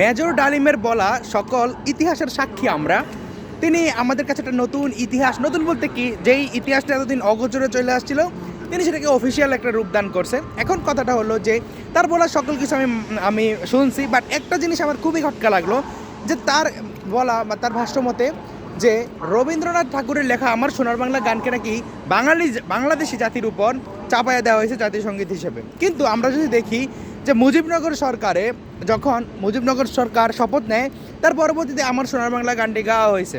Major ডালিমের বলা সকল ইতিহাসের সাক্ষী আমরা। তিনি আমাদের কাছে একটা নতুন ইতিহাস, নতুন বলতে কি, যেই ইতিহাসটা এতদিন অগোচরে চলে আসছিল, তিনি সেটাকে অফিসিয়াল একটা রূপদান করছেন এখন কথাটা হলো যে, তার বলা সকল কিছু আমি আমি শুনছি বাট একটা জিনিস আমার খুবই ঘটকা লাগল, যে তার বলা বা তার ভাষ্য মতে যে রবীন্দ্রনাথ ঠাকুরের লেখা আমার সোনার বাংলা গানকে নাকি বাঙালি বাংলাদেশি জাতির উপর চাপায়া দেওয়া হয়েছে জাতীয় সংগীত হিসেবে। কিন্তু আমরা যদি দেখি যে মুজিবনগর সরকারে যখন মুজিবনগর সরকার শপথ নেয়, তার পরবর্তীতে আমার সোনার বাংলা গানটি গাওয়া হয়েছে।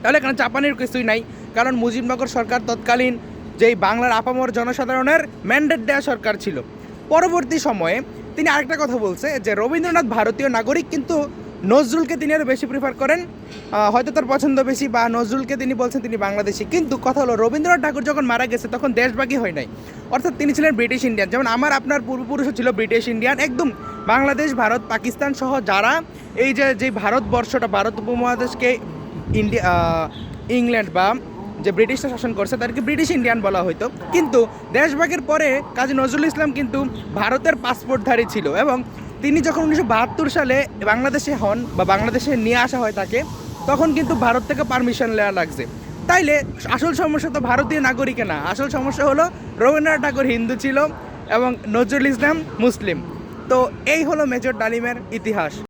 তাহলে এখানে চাপানির কিছুই নাই, কারণ মুজিবনগর সরকার তৎকালীন যেই বাংলার আপামর জনসাধারণের ম্যান্ডেট দেওয়া সরকার ছিল। পরবর্তী সময়ে তিনি আরেকটা কথা বলছে যে রবীন্দ্রনাথ ভারতীয় নাগরিক কিন্তু নজরুলকে তিনি আরও বেশি প্রিফার করেন। হয়তো তার পছন্দ বেশি বা নজরুলকে তিনি বলছেন তিনি বাংলাদেশি। কিন্তু কথা হলো, রবীন্দ্রনাথ ঠাকুর যখন মারা গেছে, তখন দেশবাগী হয় নাই। অর্থাৎ তিনি ছিলেন ব্রিটিশ ইন্ডিয়ান যেমন আমার আপনার পূর্বপুরুষও ছিল ব্রিটিশ ইন্ডিয়ান একদম বাংলাদেশ, ভারত, পাকিস্তান সহ যারা এই যে যে ভারতবর্ষটা, ভারত উপমহাদেশকে ইন্ডিয়া ইংল্যান্ড বা যে ব্রিটিশরা শাসন করছে, তাদেরকে ব্রিটিশ ইন্ডিয়ান বলা হতো কিন্তু দেশভাগের পরে কাজী নজরুল ইসলাম কিন্তু ভারতের পাসপোর্টধারী ছিল এবং তিনি যখন উনিশশো বাহাত্তর সালে বাংলাদেশে হন বা বাংলাদেশে নিয়ে আসা হয় তাকে, তখন কিন্তু ভারত থেকে পারমিশন নেওয়া লাগছে। তাইলে আসল সমস্যা তো ভারতীয় নাগরিকে না। আসল সমস্যা হলো রবীন্দ্রনাথ ঠাকুর হিন্দু ছিল এবং নজরুল ইসলাম মুসলিম। তো এই হলো মেজর ডালিমের ইতিহাস।